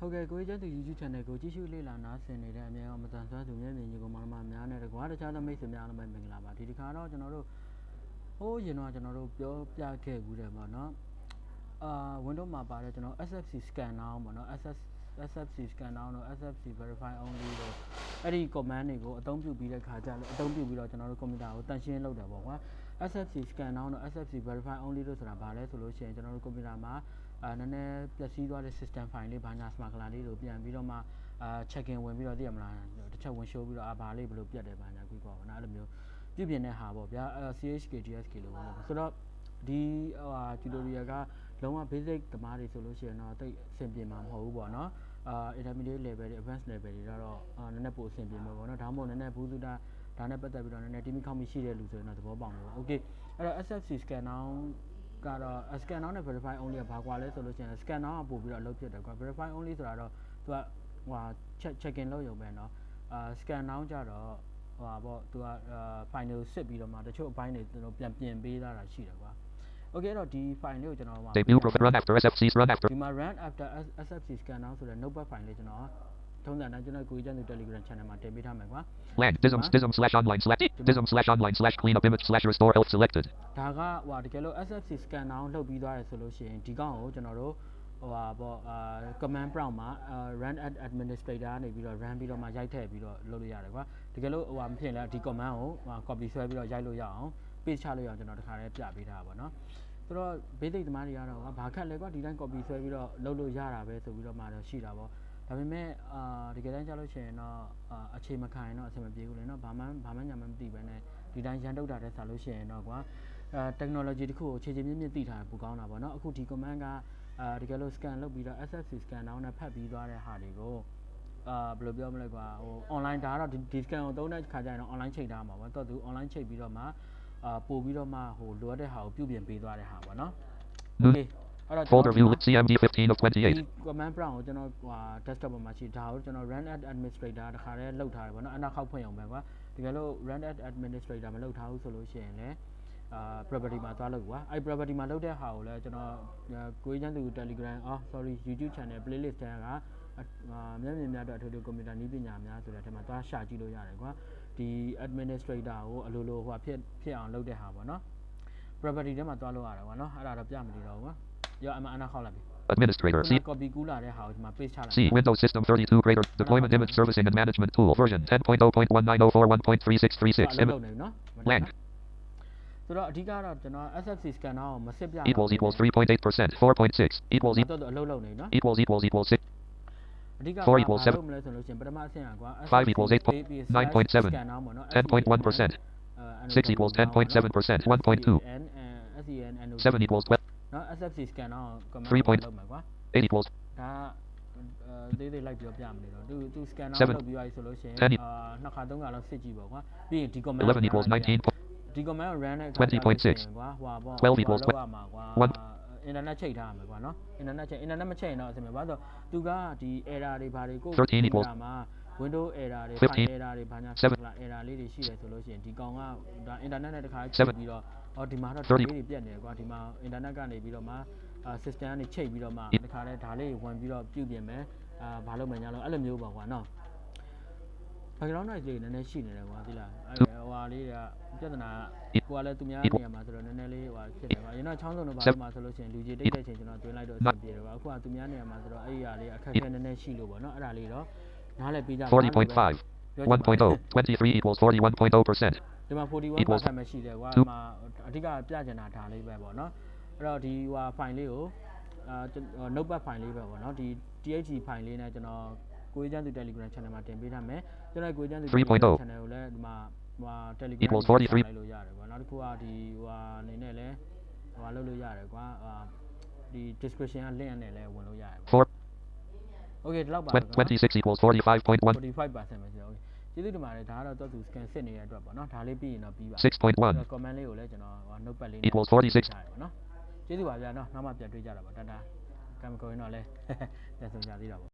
ဟုတ်ကဲ့ကိုကြီးကျန်းသူ YouTube channel ကိုကြည့်ရှုလေ့လာနားဆင်နေတဲ့အမြဲတမ်းမတန်ဆွမ်းသူမျက်မြင်ကြီးကိုမောင်နှမများနဲ့တကွာတခြားသောမိတ်ဆွေများအားလုံးပဲမင်္ဂလာပါဒီတစ်ခါတော့ကျွန်တော်တို့ဟိုးရင်တော့ကျွန်တော်တို့ပြောပြခဲ့ဘူးတယ်ပေါ့နော်အာ Windows မှာပါတဲ့ကျွန်တော် SFC scan now ပေါ့နော် SS SFC scan now တော့ SFC verify only တော့အဲ့ဒီ command တွေကိုအသုံးပြုပြီးတဲ့ခါကျလို့အသုံးပြုပြီးတော့ကျွန်တော်တို့ကွန်ပျူတာကိုတန်ရှင်းလုပ်တယ်ပေါ့ကွာ SFC scan now တော့ SFC verify only လို့ဆိုတာဘာလဲဆိုလို့ရှိရင်ကျွန်တော်တို့ကွန်ပျူတာမှာအာနည်းနည်းပျက်စီးသွားတဲ့ system file လေးဘာညာ smart ကလာလေးကိုပြန်ပြီးတော့မှအာ check in ဝင်ပြီးတော့သိရမလားတစ်ချက်ဝင် show ပြီးတော့အာဘာလေးဘယ်လိုပြတ်တယ်ဘာညာပြီးပေါ့နော်အဲ့လိုမျိုးပြုပြင်တဲ့ဟာပေါ့ဗျာအဲ CHK DSK လို့ပေါ့နော်ဆိုတော့ဒီဟိုဟာ tutorial ကလုံးဝ basic တမားတွေဆိုလို့ရှိရင်တော့တိတ်အဆင်ပြေမှာမဟုတ်ဘူးပေါ့နော်အာ intermediate level တွေ advanced level တွေတော့အာနည်းနည်းပိုအဆင်ပြေမှာပေါ့နော်ဒါမှမဟုတ်နည်းနည်းဘူးစုတာ ဒါနဲ့ပတ်သက်ပြီးတော့နည်းနည်းတီမီခေါက်မိရှိတဲ့လူဆိုရင်တော့သဘောပေါက်မှာပေါ့ okay အဲ့တော့ SFC scan now ကတော့ scan now နဲ့ verify only ကဘာကွာလဲဆိုလို့ရှိရင် scan now ကပို့ပြီးတော့အလုပ်ဖြစ်တယ်ကွာ verify only ဆိုတာတော့သူကဟိုဟာ check check in လုပ်ရုံပဲเนาะအာ scan now ကြတော့ဟိုဟာပေါ့သူကအာ final စစ်ပြီးတော့မှတချို့အပိုင်းတွေသူတို့ပြန်ပြင်ပေးထားတာရှိတယ်ကွာ okay အဲ့တော့ဒီ file လေးကိုကျွန်တော်မှာ Debut profile run after SFC's run after. ဒီမှာ run after SFC scan now ဆိုတဲ့ notepad file လေးကျွန်တော် ထုံးစံတိုင်းကျွန်တော်ကိုကြီးကျန်းသူ Telegram channel မှာတင်ပေးထားမယ်ကွာ Land. Dism. Dism slash online slash. Dism slash online slash cleanup image slash restore health selected. ဒါကဟိုတကယ်လို့ SFC scan down လုပ်ပြီးသွားရဆိုလို့ရှိရင်ဒီကောင်ကိုကျွန်တော်တို့ဟိုဟာပေါ့အာ command prompt မှာ run at administrator ကနေပြီးတော့ run ပြီးတော့မှရိုက်ထည့်ပြီးတော့လုပ်လို့ရတယ်ကွာတကယ်လို့ဟိုဟာမဖြစ်လဲဒီ command ကို copy ဆွဲပြီးတော့ရိုက်လို့ရအောင် paste ချလို့ရအောင်ကျွန်တော်တခါတည်းပြပေးထားပါတော့ဆိုတော့ basic သမားတွေကတော့ဘာခက်လဲကွာဒီတိုင်း copy ဆွဲပြီးတော့လုပ်လို့ရတာပဲဆိုပြီးတော့မှတော့ရှိတာပေါ့ ဒါပေမဲ့အာတကယ်တမ်းကျလို့ရှိရင်တော့အာအခြေမခံရင်တော့အဆင်မပြေဘူးလေနော်ဘာမှဘာမှညာမှမသိပဲနဲ့ဒီတိုင်းရန်တုတ်တာတဲ့ဆာလို့ရှိရင်တော့ကွာအဲ technology တခုကိုခြေခြေမြင့်မြင့်သိထားပူကောင်းတာပေါ့နော်အခုဒီ command ကအာတကယ်လို့ scan လုပ်ပြီးတော့ SSC scan down နဲ့ဖတ်ပြီးသွားတဲ့ဟာတွေကိုအာဘယ်လိုပြောမလဲကွာဟို online ဒါကတော့ဒီ scan ကိုသုံးတဲ့ခါကျရင်တော့ online ချိန်ထားမှာပေါ့တော့သူ online ချိန်ပြီးတော့မှအာပို့ပြီးတော့မှဟိုလိုအပ်တဲ့ဟာကိုပြုပြင်ပေးသွားတဲ့ဟာပေါ့နော် New okay အဲ့ တော့ folder view CMD 15 of ဒီ 28. command prompt ကိုကျွန်တော်ဟို desktop ပေါ်မှာရှိဒါကိုကျွန်တော် run at administrator တခါတည်းလောက်ထားတယ်ပေါ့နော်အနောက်ခောက်ဖွင့်အောင်ပဲကွာတကယ်လို့ run at administrator မလောက်ထားဘူးဆိုလို့ရှိရင်လည်းအာ property မှာသွားလို့ကွာအဲ့ property မှာလောက်တဲ့ဟာကိုလည်းကျွန်တော်ကိုကြီးချမ်းသူ Telegram အော် sorry YouTube channel playlist ထဲကအာမျက်မြင်များတော့အထူးထူးကွန်ပျူတာနည်းပညာများဆိုတဲ့အထက်မှာသွားရှာကြည့်လို့ရတယ်ကွာဒီ administrator ကိုအလိုလိုဟိုဖြစ်ဖြစ်အောင်လုပ်တဲ့ဟာပေါ့နော် property ထဲမှာသွားလို့ရတယ်ကွာနော်အဲ့ဒါတော့ပြမနေတော့ဘူးကွာ ရောအမအနာခောက်လိုက်ပြီ Administrator. C. copy ကူးလာတဲ့ဟာကိုဒီမှာ paste ချလိုက် C. Windows System 32 Greater. Deployment image servicing and management tool. Version 10.0.1904.1.3636. အ Im- လုပ်နေပြီနော် Lang. ဆိုတော့အဓိကတော့ကျွန်တော် SFC scanner ကိုမစစ်ပြ Equals equals 3.8%. 4.6. Equals e- တော့အလုပ်လုပ်နေနော် equals equals equals 6. အဓိက Four equals seven. လုပ်မလဲဆိုလို့ရှိရင်ပထမအဆင့်ကကွာ Five equals eight po- nine point seven. scanner ပေါ့နော် 10.1%. Six equals 10.7%. 1.2. SEN SEN 7 equals 12. နော် SFC scanner ကို command Three point- လုပ်မယ်ကွာ8 equals ဒါအဲသေးသေးလိုက်ပြောပြမနေတော့သူသူ scanner Seven. လုပ်ပြီးသွားပြီဆိုလို့ရှိရင် Ten e- အာနှစ်ခါသုံးခါလောက်စစ်ကြည့်ပေါ့ကွာပြီးရင်ဒီ command 11 equals 19. po- ဒီ command ကို run တဲ့အခါ20.6ကွာဟွာပေါ့12 equals ဟိုလောက်ရမှာကွာ one- အင်တာနက်ချိန်ထားရမှာကွာနော်အင်တာနက်ချိန်အင်တာနက်မချိန်ရင်တော့အဆင်ပြေဘာလို့လဲဆိုတော့သူကဒီ error တွေဘာတွေကို13 equals မှာ window error တွေ15 file error တွေဘာညာ seven လာ error လေးတွေရှိတယ်ဆိုလို့ရှိရင်ဒီကောင်ကဒါအင်တာနက်နဲ့တခါချိန် seven ပြီးတော့ဟောဒီမှာတော့ thirty ဒီလေးတွေပြတ်နေတယ်ကွာဒီမှာအင်တာနက်ကနေပြီးတော့မှအာ system ကနေချိန်ပြီးတော့မှ Yep. တခါလဲဒါလေးဝင်ပြီးတော့ပြုပြင်မယ်အာဘာလို့မညာလို့အဲ့လိုမျိုးပေါ့ကွာနော် background noise လေးနည်းနည်းရှိနေတယ်ကွာသိလားအဲ့ဟိုဟာလေးတွေကပြဿနာကကိုကလည်းသူများနေရာမှာဆိုတော့နည်းနည်းလေးဟိုဖြစ်တယ်ကွာရင်တော့ချောင်းစုံတော့ဘာလို့မှဆိုလို့ရှိရင်လူကြီးတိတ်တဲ့ချိန်ကျွန်တော်တွင်းလိုက်တော့အဆင်ပြေတယ်ကွာအခုကသူများနေရာမှာဆိုတော့အဲ့ဒီဟာလေးအခက်အခဲနည်းနည်းရှိလို့ပေါ့နော်အဲ့ဒါလေးတော့နားလည်ပြီးကြပါ 40.5. 1.0. 23 equals 41.0%. ဒီမှာ Equals 41%ပဲရှိတယ်ကွာ two. ဒီမှာအဓိကပြချင်တာဒါလေးပဲပေါ့နော်အဲ့တော့ဒီဟို file လေးကိုအာကျွန်တော် notepad file လေးပဲပေါ့နော်ဒီ THG file လေးနဲ့ကျွန်တော်ကိုကြီးကျန်းသူ Telegram channel မှာတင်ပေးထားမယ်ကျွန်တော်ကိုကြီးကျန်းသူ3.0 Telegram channel ကိုလည်းဒီမှာဟို Telegram Equals ကို43လိုက်လို့ရတယ်ကွာနောက်တစ်ခုကဒီဟိုဟာအနေနဲ့လည်းဟိုဟာလုပ်လို့ရတယ်ကွာအာဒီ description က link နဲ့လည်းဝင်လို့ရတယ်ကွာ 4. Okay ဒီလောက်ပါ Twen- 26 equals 45.1. 45%ပဲဆိုတော့ okay ကျေးဇူးတင်ပါတယ်ဒါကတော့တော့သူ scan စစ်နေတဲ့အတွက်ပေါ့နော်ဒါလေးပြီးရင်တော့ပြီးပါ 6.1. comment လေးကိုလည်းကျွန်တော်ဟို notepad လေး Equals 46. ထားရပါတော့ကျေးဇူးပါဗျာနော်နောက်မှပြန်တွေ့ကြတာပါတတာကံမကုန်ရင်တော့လဲပြန်ဆုံကြသေးတာပေါ့